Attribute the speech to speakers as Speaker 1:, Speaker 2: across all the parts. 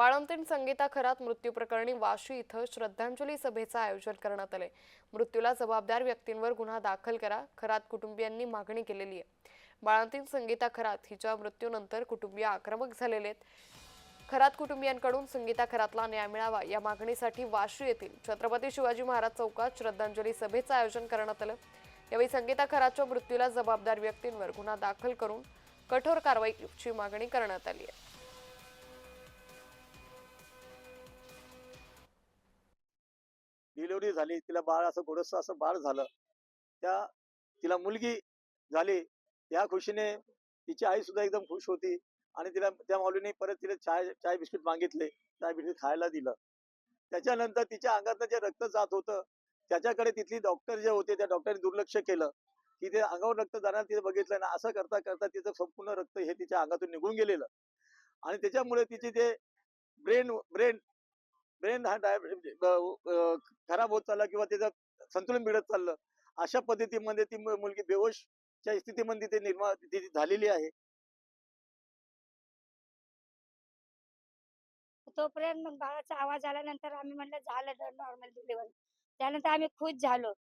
Speaker 1: बाळंतीण संगीता खरात मृत्यू प्रकरणी वाशी इथं श्रद्धांजली सभेचं आयोजन करण्यात आले मृत्यूला जबाबदार व्यक्तींवर गुन्हा दाखल करा खरात कुटुंबियांनी मागणी केलेली आहे. बाळंतीण संगीता खरात हिच्या मृत्यूनंतर कुटुंबीय आक्रमक झालेले आहेत. खरात कुटुंबियांकडून संगीता खरातला न्याय मिळावा या मागणीसाठी वाशी येथील छत्रपती शिवाजी महाराज चौकात श्रद्धांजली सभेचं आयोजन करण्यात आलं. यावेळी संगीता खरातच्या मृत्यूला जबाबदार व्यक्तींवर गुन्हा दाखल करून कठोर कारवाईची मागणी करण्यात आली आहे.
Speaker 2: डिलिव्हरी झाली तिला बाळ असं थोडस असं बाळ झालं. त्या तिला मुलगी झाली. या खुशीने तिची आई सुद्धा एकदम खुश होती आणि तिला त्या माऊलीने परत तिला चाय चाय बिस्किट मागितले. चाय बिस्किट खायला दिलं. त्याच्यानंतर तिच्या अंगातलं जे रक्त जात होतं त्याच्याकडे तिथली डॉक्टर जे होते त्या डॉक्टरने दुर्लक्ष केलं. ते अंगावर रक्त जाणार तिथे बघितलं ना असं करता करता तिचं संपूर्ण रक्त हे तिच्या अंगातून निघून गेलेलं. आणि त्याच्यामुळे तिचे जे ब्रेन ब्रेन ब्रेन हा डाय म्हणजे, खराब होत चालला किंवा त्याचं संतुलन बिघडत चाललं अशा पद्धतीमध्ये ती मुलगी बेहोशच्या स्थितीमध्ये ते निर्माण झालेली आहे.
Speaker 3: तोपर्यंत मग बाळाचा आवाज आल्यानंतर आम्ही म्हणलं झालं नॉर्मल डिलिव्हरी त्यानंतर आम्ही खुश झालो.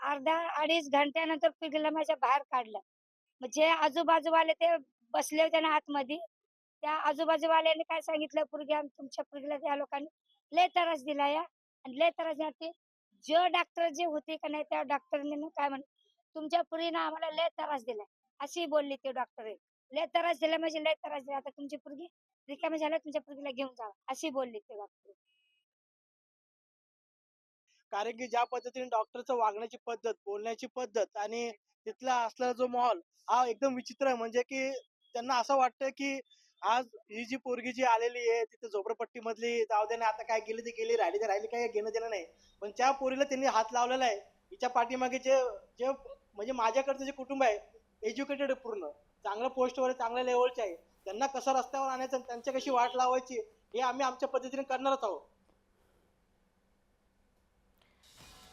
Speaker 3: अर्धा अडीच घंट्यानंतर पिगला माझ्या बाहेर काढलं. जे आजूबाजूवाले ते बसले होते ना आतमध्ये त्या आजूबाजूवाल्याने काय सांगितलं पुरगी आम्ही तुमच्या पुरगीला त्या लोकांनी लय त्रास दिला या. आणि लय त्रास ते. जे डॉक्टर जे होते का नाही त्या डॉक्टरने काय म्हण तुमच्या पुरीनं आम्हाला लय त्रास दिलाय अशी बोलली ते डॉक्टर लय त्रास दिला म्हणजे लय त्रास दिला. आता तुमची पुरगी रिकामी झाल्या तुमच्या पुरगीला घेऊन जावा अशी बोलली ते डॉक्टर
Speaker 4: कारण की ज्या पद्धतीने डॉक्टरचं वागण्याची पद्धत बोलण्याची पद्धत आणि तिथला असलेला जो माहोल हा एकदम विचित्र आहे. म्हणजे की त्यांना असं वाटतं की आज ही जी पोरगी जी आलेली आहे तिथे झोपडपट्टी मधली जाऊ दे ना आता काय गेली ती गेली राहिली तर राहिली काय घेणं देणं नाही. पण त्या पोरीला त्यांनी हात लावलेला आहे. हिच्या पाठीमागे जे जे म्हणजे माझ्याकडचं जे कुटुंब आहे एज्युकेटेड पूर्ण. चांगल्या पोस्टवर चांगल्या लेवलचे आहे. त्यांना कसं रस्त्यावर आणायचं त्यांच्या कशी वाट लावायची हे आम्ही आमच्या पद्धतीने करणारच आहोत.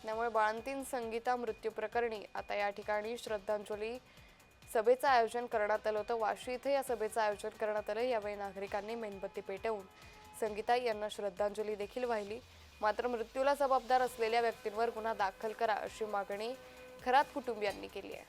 Speaker 1: त्यामुळे बाळंतीन संगीता मृत्यू प्रकरणी आता या ठिकाणी श्रद्धांजली सभेचं आयोजन करण्यात आलं होतं. वाशी इथे या सभेचं आयोजन करण्यात आलं. यावेळी नागरिकांनी मेणबत्ती पेटवून संगीता यांना श्रद्धांजली देखील वाहिली. मात्र मृत्यूला जबाबदार असलेल्या व्यक्तींवर गुन्हा दाखल करा अशी मागणी खरात कुटुंबियांनी केली आहे.